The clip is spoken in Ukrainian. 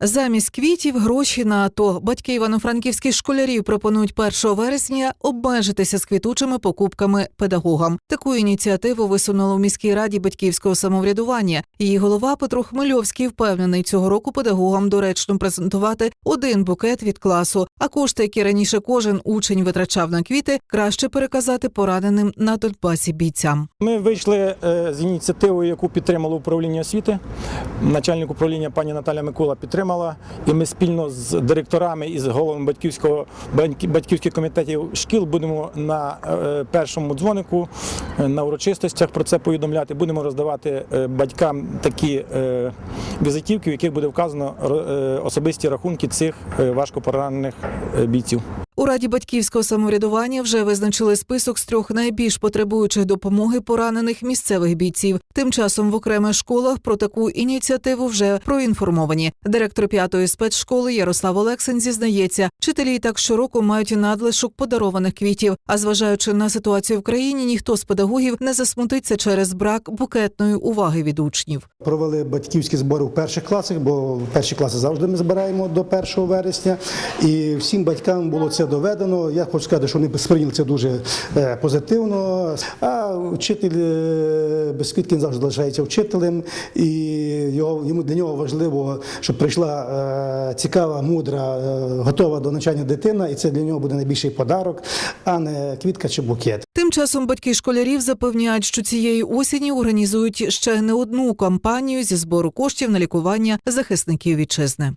Замість квітів гроші на АТО. Батьки івано-франківських школярів пропонують 1 вересня обмежитися з квітучими покупками педагогам. Таку ініціативу висунуло в міській раді батьківського самоврядування. Її голова Петро Хмельовський впевнений, цього року педагогам доречно презентувати один букет від класу, а кошти, які раніше кожен учень витрачав на квіти, краще переказати пораненим на Донбасі бійцям. Ми вийшли е, з ініціативою, яку підтримало управління освіти. Начальник управління пані Наталя Микола підтримала. І ми спільно з директорами і з головами батьківського батьківських комітетів шкіл будемо на е, першому дзвонику е, на урочистостях про це повідомляти. Будемо роздавати е, батькам такі візитівки, в яких буде вказано особисті рахунки цих важкопоранених важко поранених бійців. Раді батьківського самоврядування вже визначили список з трьох найбільш потребуючих допомоги поранених місцевих бійців. Тим часом в окремих школах про таку ініціативу вже проінформовані. Директор п'ятої спецшколи Ярослав Олексин зізнається, вчителі так щороку мають надлишок подарованих квітів. А зважаючи на ситуацію в країні, ніхто з педагогів не засмутиться через брак букетної уваги від учнів. Провели батьківські збори в перших класах, бо перші класи завжди ми збираємо до 1 вересня. І всім батькам було це доведено. Я хочу сказати, що вони сприйняли це дуже е, позитивно. А вчитель е, без квітки завжди залишається вчителем, і йому для нього важливо, щоб прийшла е, цікава, мудра, готова до навчання дитина, і це для нього буде найбільший подарок, а не квітка чи букет. Тим часом батьки школярів запевняють, що цієї осені організують ще не одну кампанію зі збору коштів на лікування захисників вітчизни.